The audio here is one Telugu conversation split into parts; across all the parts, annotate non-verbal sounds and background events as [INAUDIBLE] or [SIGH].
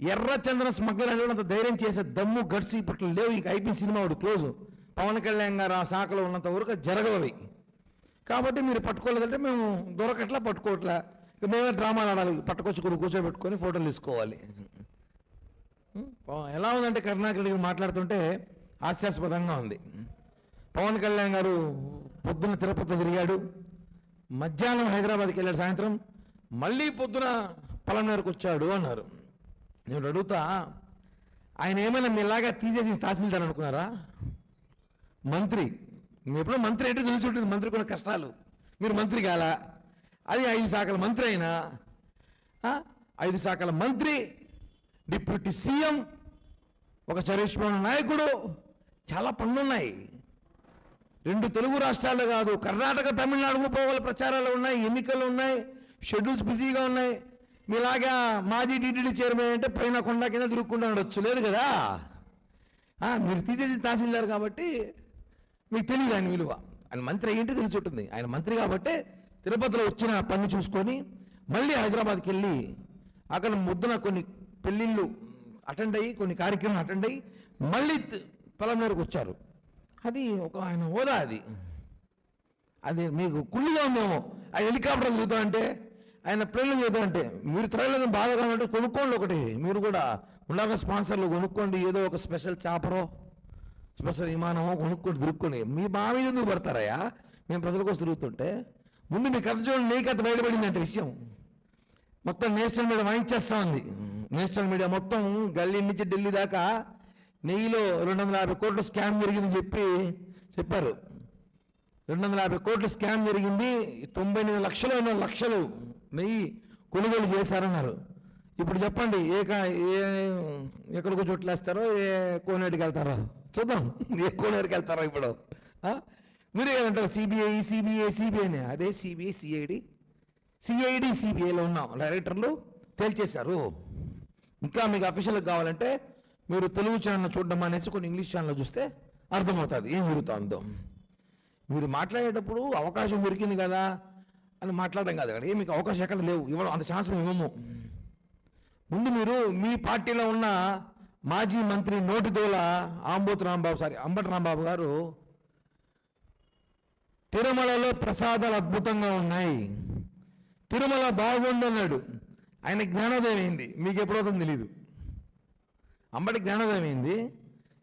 ఎర్ర చంద్ర స్మగ్లర్ అని అంత ధైర్యం చేసే దమ్ము గడ్స్ ఇప్పట్లో లేవు. ఇంక అయిపోయిన సినిమా ఒకటి క్లోజ్ పవన్ కళ్యాణ్ గారు ఆ శాఖలో ఉన్నంత వరకు జరగలవి. కాబట్టి మీరు పట్టుకోలేదంటే మేము దొరకట్లా పట్టుకోవట్లా. ఇక మేమే డ్రామాలు ఆడాలి. పట్టుకొచ్చుకొని కూర్చోబెట్టుకొని ఫోటోలు తీసుకోవాలి. ఎలా ఉందంటే కరుణాకర్ గారు మాట్లాడుతుంటే హాస్యాస్పదంగా ఉంది. పవన్ కళ్యాణ్ గారు పొద్దున్న తిరుపతి తిరిగాడు. మధ్యాహ్నం హైదరాబాద్కి వెళ్ళాడు సాయంత్రం. మళ్ళీ పొద్దున పలమేరకు వచ్చాడు అన్నారు. నేను అడుగుతా ఆయన ఏమైనా మీలాగా తీసేసి తహసీల్దార్ అనుకున్నారా? మంత్రి మీరు ఎప్పుడో మంత్రి అంటే తెలిసి ఉంటుంది మంత్రి కొన్ని కష్టాలు. మీరు మంత్రి కాల అది ఐదు శాఖల మంత్రి అయినా ఐదు శాఖల మంత్రి డిప్యూటీ సీఎం ఒక చరిష్మైన నాయకుడు చాలా పనులున్నాయి రెండు తెలుగు రాష్ట్రాలు కాదు కర్ణాటక తమిళనాడుకు పోవాలి ప్రచారాలు ఉన్నాయి ఎన్నికలు ఉన్నాయి షెడ్యూల్స్ బిజీగా ఉన్నాయి. మీలాగా మాజీ టీటీడీ చైర్మన్ అంటే పైన కొండ కింద తిరుక్కుంటూ ఉండొచ్చు. లేదు కదా? మీరు తీసేసి తహసీల్దార్ కాబట్టి మీకు తెలియదు ఆయన విలువ. ఆయన మంత్రి అయ్యింటే తెలిసి ఉంటుంది. ఆయన మంత్రి కాబట్టి తిరుపతిలో వచ్చిన పని చూసుకొని మళ్ళీ హైదరాబాద్కి వెళ్ళి అక్కడ ముద్దున కొన్ని పెళ్ళిళ్ళు అటెండ్ అయ్యి కొన్ని కార్యక్రమాలు అటెండ్ అయ్యి మళ్ళీ పొలంనేరుకు వచ్చారు. అది ఒక ఆయన హోదా అది. అది మీకు కుళ్ళిగా ఉందేమో. ఆ హెలికాప్టర్ చూద్దాం అంటే ఆయన ప్లేన్లు ఏదంటే మీరు త్రైలం బాగా కావాలంటే కొనుక్కోండి ఒకటి. మీరు కూడా ఉండాల స్పాన్సర్లు కొనుక్కోండి. ఏదో ఒక స్పెషల్ చేపరో స్పెషల్ విమానమో కొనుక్కొని తిరుక్కొని మీ మా మీద ఎందుకు పడతారయ్యా? మేము ప్రజల కోసం తిరుగుతుంటే. ముందు మీ కథ చూడండి నీ కథ బయటపడింది అంటే విషయం. మొత్తం నేషనల్ మీడియా వాయించేస్తా ఉంది. నేషనల్ మీడియా మొత్తం గల్లీ నుంచి ఢిల్లీ దాకా నెయ్యిలో రెండు వందల యాభై కోట్లు స్కామ్ జరిగిందని చెప్పి చెప్పారు. రెండు వందల యాభై కోట్లు స్కామ్ జరిగింది. తొంభై ఎనిమిది లక్షలు ఎన్నో లక్షలు. నెయ్యి కొనుగోలు చేశారన్నారు. ఇప్పుడు చెప్పండి ఏ ఏ ఎక్కడికో చోట్లేస్తారో ఏ కోనేటికి వెళ్తారో? చూద్దాం. [LAUGHS] ఏ కోనేటికి వెళ్తారో ఇప్పుడు? మీరు ఏమంటారు సిబిఐ సిబిఐ సిబిఐని అదే సిబిఐ సిఐడి. సిఐడి సిబిఐలో ఉన్నాం. డైరెక్టర్లు తేల్చేశారు. ఇంకా మీకు అఫీషియల్గా కావాలంటే మీరు తెలుగు ఛానల్ చూడడం అనేసి కొన్ని ఇంగ్లీష్ ఛానల్ చూస్తే అర్థమవుతుంది. ఏం జరుగుతుందో. మీరు మాట్లాడేటప్పుడు అవకాశం దొరికింది కదా. అని మాట్లాడడం కాదు అక్కడ మీకు అవకాశం ఎక్కడ లేవు? ఇవ్వడం అంత ఛాన్స్ మేము ఇవ్వము. ముందు మీరు మీ పార్టీలో ఉన్న మాజీ మంత్రి నోటిదోల ఆంబోతు రాంబాబు సారీ అంబటి రాంబాబు గారు తిరుమలలో ప్రసాదాలు అద్భుతంగా ఉన్నాయి. తిరుమల బాగుందన్నాడు ఆయన జ్ఞానోదయం అయింది మీకు ఎప్పుడవుతుందో తెలీదు. అంబటి జ్ఞానోదయం అయింది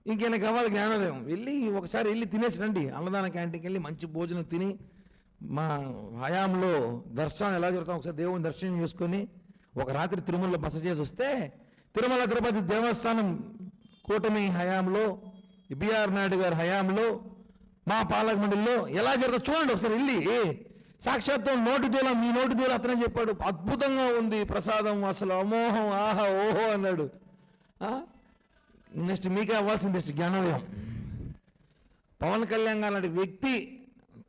ఇంకేనా కావాలి జ్ఞానోదయం? వెళ్ళి ఒకసారి వెళ్ళి తినేసి రండి. అన్నదాన క్యాంటీన్కి వెళ్ళి మంచి భోజనం తిని మా హయాంలో దర్శనం ఎలా జరుగుతాం ఒకసారి దేవుని దర్శనం చేసుకొని ఒక రాత్రి తిరుమలలో బస చేసి వస్తే తిరుమల తిరుపతి దేవస్థానం కూటమి హయాంలో బిఆర్ నాయుడు గారి హయాంలో మా పాలక మండలిలో ఎలా జరుగుతుందో చూడండి ఒకసారి వెళ్ళి. సాక్షాత్తం నోటి దూల మీ నోటి దూల అతనే చెప్పాడు. అద్భుతంగా ఉంది ప్రసాదం అసలు అమోహం ఆహా ఓహో అన్నాడు. నెక్స్ట్ మీకే అవ్వాల్సింది నెక్స్ట్ జ్ఞానోదయం. పవన్ కళ్యాణ్ గారు వ్యక్తి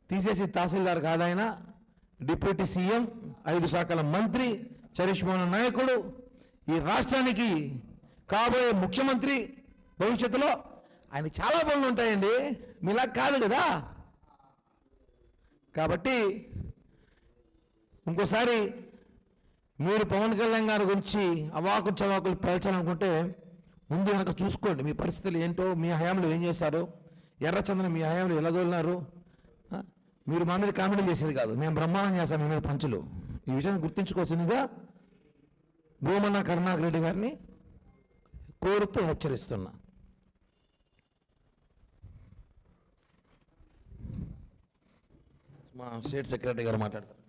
తీసేసి తహసీల్దార్ కాదాయన డిప్యూటీ సీఎం ఐదు శాఖల మంత్రి చరిష్మాన నాయకుడు ఈ రాష్ట్రానికి కాబోయే ముఖ్యమంత్రి భవిష్యత్తులో ఆయన చాలా పనులు ఉంటాయండి. మీలా కాదు కదా? కాబట్టి ఇంకోసారి మీరు పవన్ కళ్యాణ్ గారి గురించి అవాకు చవాకులు పేల్చాలనుకుంటే ముందు వెనక చూసుకోండి మీ పరిస్థితులు ఏంటో మీ హయాంలో ఏం చేశారు ఎర్రచంద్రన్ మీ హయాంలో ఎలా దోలినారు మీరు మా మీద కామెడీ చేసేది కాదు. మేము బ్రహ్మాండం చేస్తాం మీ మీద పంచులు. ఈ విషయాన్ని గుర్తించుకోవాల్సిందిగా భూమన్న కరుణాకర్ రెడ్డి గారిని కోరుతూ హెచ్చరిస్తున్నా. మా స్టేట్ సెక్రటరీ గారు మాట్లాడతారు.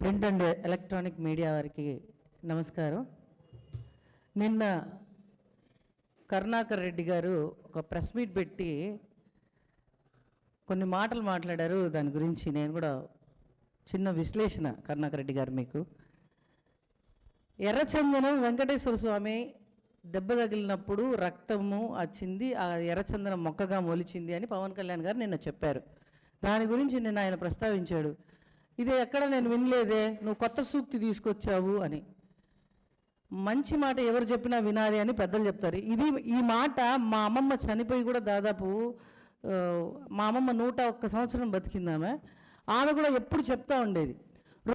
ప్రింట్ అండ్ ఎలక్ట్రానిక్ మీడియా వారికి నమస్కారం. నిన్న కరుణాకర్ రెడ్డి గారు ఒక ప్రెస్ మీట్ పెట్టి కొన్ని మాటలు మాట్లాడారు. దాని గురించి నేను కూడా చిన్న విశ్లేషణ కరుణాకర్ రెడ్డి గారు మీకు. ఎర్రచందనం వెంకటేశ్వర స్వామి దెబ్బ తగిలినప్పుడు రక్తము వచ్చింది ఆ ఎర్రచందనం మొక్కగా మొలిచింది అని పవన్ కళ్యాణ్ గారు నిన్న చెప్పారు. దాని గురించి నిన్న ఆయన ప్రస్తావించాడు. ఇది ఎక్కడ నేను వినలేదే? నువ్వు కొత్త సూక్తి తీసుకొచ్చావు అని. మంచి మాట ఎవరు చెప్పినా వినాలి అని పెద్దలు చెప్తారు. ఇది ఈ మాట మా అమ్మమ్మ చనిపోయి కూడా దాదాపు మా అమ్మమ్మ నూట ఒక్క సంవత్సరం బతికిందామె ఆమె కూడా ఎప్పుడు చెప్తా ఉండేది.